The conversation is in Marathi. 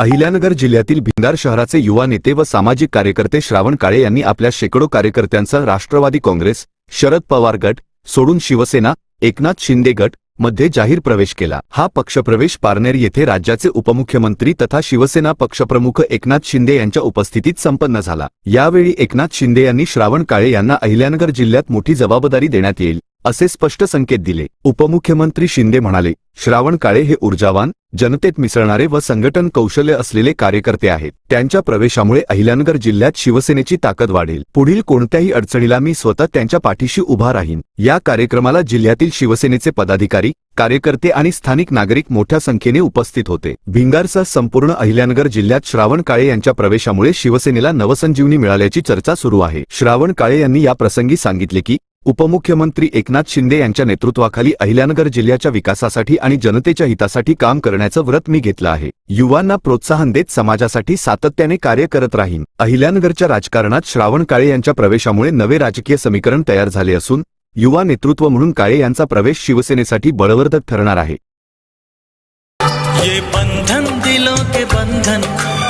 अहिल्यानगर जिल्ह्यातील भिंगार शहराचे युवा नेते व सामाजिक कार्यकर्ते श्रावण काळे यांनी आपल्या शेकडो कार्यकर्त्यांचा राष्ट्रवादी काँग्रेस शरद पवार गट सोडून शिवसेना एकनाथ शिंदे गटमध्ये जाहीर प्रवेश केला. हा पक्षप्रवेश पारनेर येथे राज्याचे उपमुख्यमंत्री तथा शिवसेना पक्षप्रमुख एकनाथ शिंदे यांच्या उपस्थितीत संपन्न झाला. यावेळी एकनाथ शिंदे यांनी श्रावण काळे यांना अहिल्यानगर जिल्ह्यात मोठी जबाबदारी देण्यात येईल. असे स्पष्ट संकेत दिले. उपमुख्यमंत्री शिंदे म्हणाले श्रावण काळे हे ऊर्जावान जनतेत मिसळणारे व संघटन कौशल्य असलेले कार्यकर्ते आहेत. त्यांच्या प्रवेशामुळे अहिल्यानगर जिल्ह्यात शिवसेनेची ताकद वाढेल. पुढील कोणत्याही अडचणीला मी स्वतः त्यांच्या पाठीशी उभा राहीन. या कार्यक्रमाला जिल्ह्यातील शिवसेनेचे पदाधिकारी कार्यकर्ते आणि स्थानिक नागरिक मोठ्या संख्येने उपस्थित होते. भिंगारसह संपूर्ण अहिल्यानगर जिल्ह्यात श्रावण काळे यांच्या प्रवेशामुळे शिवसेनेला नवसंजीवनी मिळाल्याची चर्चा सुरू आहे. श्रावण काळे यांनी या प्रसंगी सांगितले की उपमुख्यमंत्री एकनाथ शिंदे यांच्या नेतृत्वाखाली अहिल्यानगर जिल्ह्याच्या विकासासाठी आणि जनतेच्या हितासाठी काम करण्याचं व्रत मी घेतलं आहे. युवांना प्रोत्साहन देत समाजासाठी सातत्याने कार्य करत राहीन. अहिल्यानगरच्या राजकारणात श्रावण काळे यांच्या प्रवेशामुळे नवे राजकीय समीकरण तयार झाले असून युवा नेतृत्व म्हणून काळे यांचा प्रवेश शिवसेनेसाठी बळवर्धक ठरणार आहे. ये बंधन दिलों के बंधन